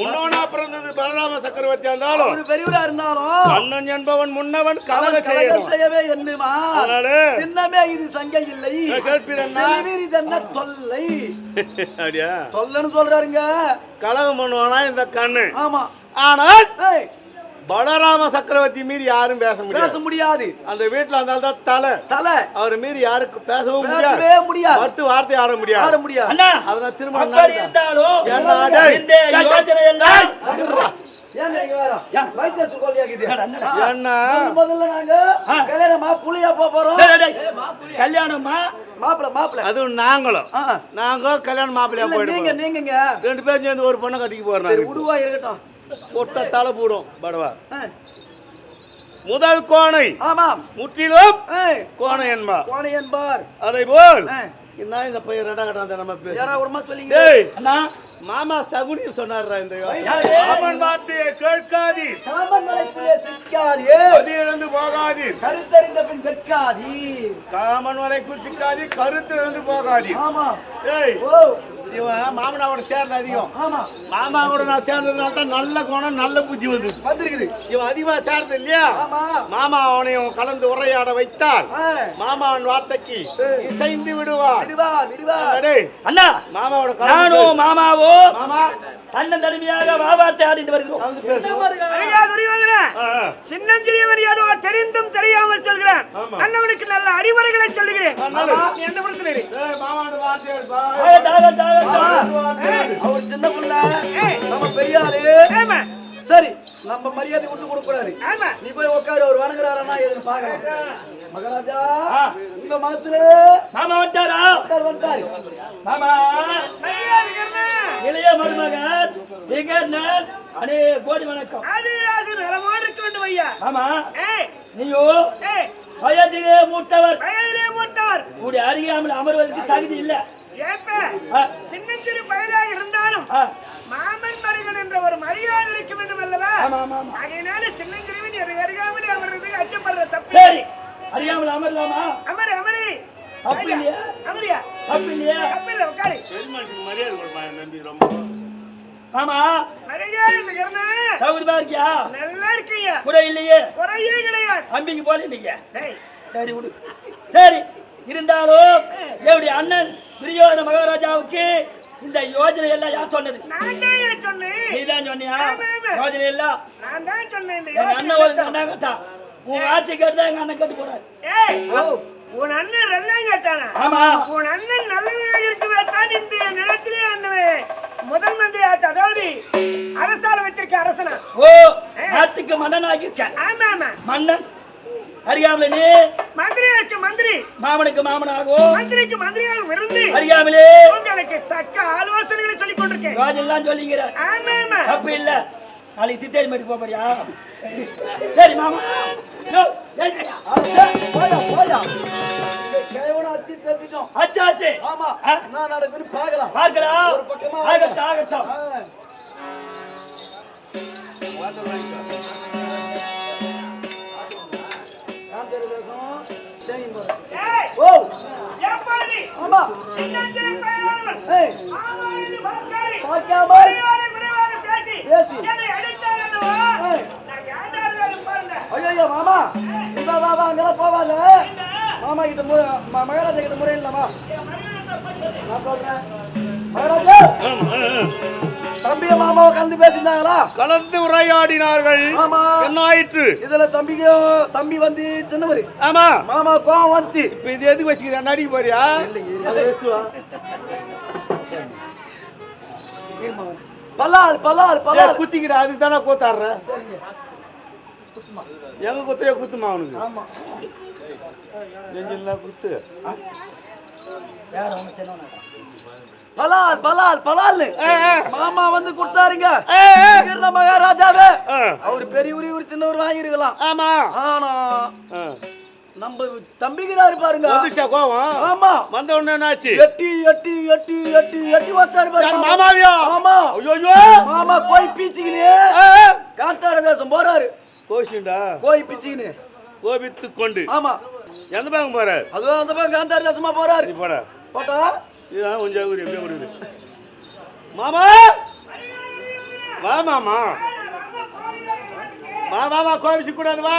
முன்னவனா பிறந்தது பலராம சக்கரவர்த்தி இருந்தாலும் அவரு பெரியவரா இருந்தாலும் கண்ணன் என்பவன் முன்னவன் கலக செய்யவே எண்ணுமா சின்னமே இது சங்கை இல்லை. கேட்பீரண்ணா தெளிவீர் இது என்ன தொல்லை. அப்படியா? தொல்லைன்னு சொல்றாருங்க. கலகம் பண்ணுவானா இந்த கண்ணு? ஆமா. ஆனால் பலராம சக்கரவர்த்தி மீறி யாரும் பேச பேச முடியாது. முடியாது அந்த வீட்டுல ஆள் தான் தலை. தலை. அவர் மீறி யாருக்கு பேசவும் முடியாது. முடியாது. மறுத்து வார்த்தை ஆட ஆட முடியாது. முடியாது அண்ணா அதனால அப்படி இருந்தாலும் முதல்ல நாங்க கல்யாணமா புளியா போறோம். கல்யாணமா? அதுவும் நாங்களும். நாங்க கல்யாணம் மாப்பிள்ளையா நீங்க நீங்கங்க. ரெண்டு பேரும் சேர்ந்து ஒரு பொண்ணை கட்டிக்கு போறாங்க உருவா இருக்கட்டும். பொட்ட தலை போடும் படவா. முதல் கோணை. ஆமாம். முற்றிலும் கோணை என்பா கோணை என்பார். அதை போல் என்ன இந்த பையன் ரெண்டா கட்டாந்த நம்ம பேச யாரா உடமா சொல்லிங்க டேய். அண்ணா மாமா சகுனி சொன்னார்ரா இந்த? அவன் வார்த்தையை கேட்காதீர். காமன் மலைக்குள்ளே சிக்காதே கருத்தறிந்த பின் கற்காதி காமன் வரைக்குள் சிக்காதீர் கருத்திலிருந்து போகாதீர். ஆமா. ஏய் ஓ. இவன் மாமனாவோட சேர்ந்த அதிகம். ஆமா. மாமா கூட நான் சேர்ந்ததுனால தான் நல்ல குணம் நல்ல புத்தி வந்து வந்திருக்குது. இவன் அதிகமா சேர்ந்து இல்லையா? ஆமா. மாமா அவனையும் கலந்து உரையாட வைத்தால் மாமாவின் வார்த்தைக்கு இசைந்து டேய், அண்ணா. மாமாவோட நானும் மாமாவோ மாமா. தன்னன் தனிமையாக வாவார்த்தை ஆடிட்டு வருகிறோம். சின்னஞ்சிறியவன் ஏதோ தெரிந்தும் ஆமா. அண்ணவனுக்கு நல்ல அறிவுரைகளை சொல்லுகிறேன். என்ன பண்றது ஏய், மாமாவோட வார்த்தையை பா. ஆகட்டும், ஆகட்டும், ஆகட்டும். வார்த்தை. அவர் சின்ன புள்ள. நம்ம பெரிய ஆளு ஆமா சரி நம்ம மரியாதை விட்டு கொடுக்க கூடாது ஆமா. நீ போய் உட்காரு அவர் வணங்குறாரா எதுன்னு பாக்கலாம் மகாராஜா. இந்த மதத்துல மாமா வந்துட்டாரா? உட்கார் வந்துட்டாரு மாமா. இளைய மருமகன் விகர்ணன் அனே கோடி வணக்கம். ஆதிராஜு நலமோடு இருக்க வேண்டும் ஐயா. மாமா ஏய். நீயோ? ஏய். வயதிலே மூத்தவர். வயதிலே மூத்தவர். உடைய அருகாமல் அமர்வதற்கு தகுதி இல்ல. சின்னஞ்சிறு பயலாக இருந்தாலும் மாமன் மருகன் என்ற ஒரு மரியாதை இருக்க வேண்டும் அல்லவா? ஆமா ஆமா ஆமா. ஆகையினால சின்னஞ்சிறுவன் அருகாமலே அமர்றதுக்கு அச்சப்படுற தப்பு. சரி. அறியாமல் அமரலாமா? அமரு அமரு. தப்பு இல்லையா? அமரியா? தப்பு இல்லையா? தப்பு இல்லை உட்காரு. மரியாதை கொடுப்பா தம்பி ரொம்ப. மாமா மரியாதை சௌகரியமா இருக்கியா? நல்லா இருக்கீங்க குறை இல்லையே. குறையே கிடையாது. அம்பிக்கு போல இல்லையா. சரி விடு. சரி இருந்தாலும் என்னுடைய அண்ணன் துரியோதன மகாராஜாவுக்கு இந்த யோஜனை எல்லாம் யார் சொன்னது? நீதான் சொன்னியா. யோஜனை எல்லாம்? எங்க அண்ணன் ஒரு. அண்ணா கேட்டா. உன் வார்த்தை கேட்டு எங்க அண்ணன் கேட்டு போறாரு. ஏய் உன் அண்ணன் ரெண்டாம் கேட்டானா? ஆமா. உன் அண்ணன் நல்லவனாக இருக்கவே தான் இந்த நிலத்திலே அண்ணன் முதல் மந்திரி ஆச்சு அதாவது அரசால வச்சிருக்க அரசனா? ஓ. மன்னன் ஆகியிருக்கேன் ஆமா ஆமா. மன்னன் அறியாமலே நீ மந்திரி மந்திரி. மாமனுக்கு மாமனாகும் மந்திரிக்கு மந்திரியாக விருந்து. அறியாமலே உங்களுக்கு தக்க ஆலோசனைகளை சொல்லிக் கொண்டிருக்கேன். யோஜனை சொல்லிக்கிற. ஆமா ஆமா. தப்பு இல்ல. நாளைக்கு சித்தேரி மேட்டு போறியா? சரி. மாமா. போயா போயா. கேவன அச்சு தெரிஞ்சிட்டோம். ஆச்சு ஆச்சு ஆமா. ஆ, என்ன நடக்குதுன்னு பார்க்கலாம். பார்க்கலாம். ஒரு பக்கமா ஆகட்டும் ஆகட்டும். ஐயோ மாமா நீ வா வா அங்கெல்லாம் போவாத மாமா கிட்ட முறை மகாராஜா கிட்ட முறை இல்லமா நான் சொல்றேன் மகாராஜா தம்பிய மாமாவை கலந்து பேசியிருந்தாங்களா கலந்து உரையாடினார்கள். ஆமா. என்ன ஆயிற்று இதுல தம்பிக்கும் தம்பி வந்து சின்னவர். ஆமா. மாமா கோவம் வந்து இப்ப இது எதுக்கு வச்சுக்கிறேன் நடிக்க போறியா. பல்லால் பல்லால் பல்லால் குத்திக்கிட்ட அதுக்கு தானே கூத்தாடுற? எங்க குத்துறியா குத்துமா அவனுக்கு? ஆமா. நெஞ்சில குத்து. அவங்க சின்னவனா? பலால் பலால் பலால் ஆ, ஆ. மாமா வந்து கொடுத்தாருங்க. கிருஷ்ண மகாராஜாவே. அவர் பெரியவர் இவர் சின்னவர் வாங்கிருக்கலாம் ஆமா. ஆனா. நம்ம தம்பிக்கிறாரு பாருங்க. கோவம்? ஆமா. வந்த உடனே என்னாச்சு? எட்டி எட்டி எட்டி எட்டி எட்டி வச்சாரு பாருங்க மாமாவியா? ஆமா. ஐயோ மாமா கோய் பீச்சிக்கினு. காந்தார தேசம் போறாரு. கோஷிண்டா கோய் பிச்சிக்கினு. கோபித்து கொண்டு ஆமா. எந்த பக்கம் போற அதுவும் அந்த பக்கம் காந்தார தேசமா போறாரு. போட. போட்டோ? இதுதான் கொஞ்சம் ஒரு எப்படியே முடியுது மாமா! வா மாமா. வா வா வா கோவிச்சு கூடாது வா.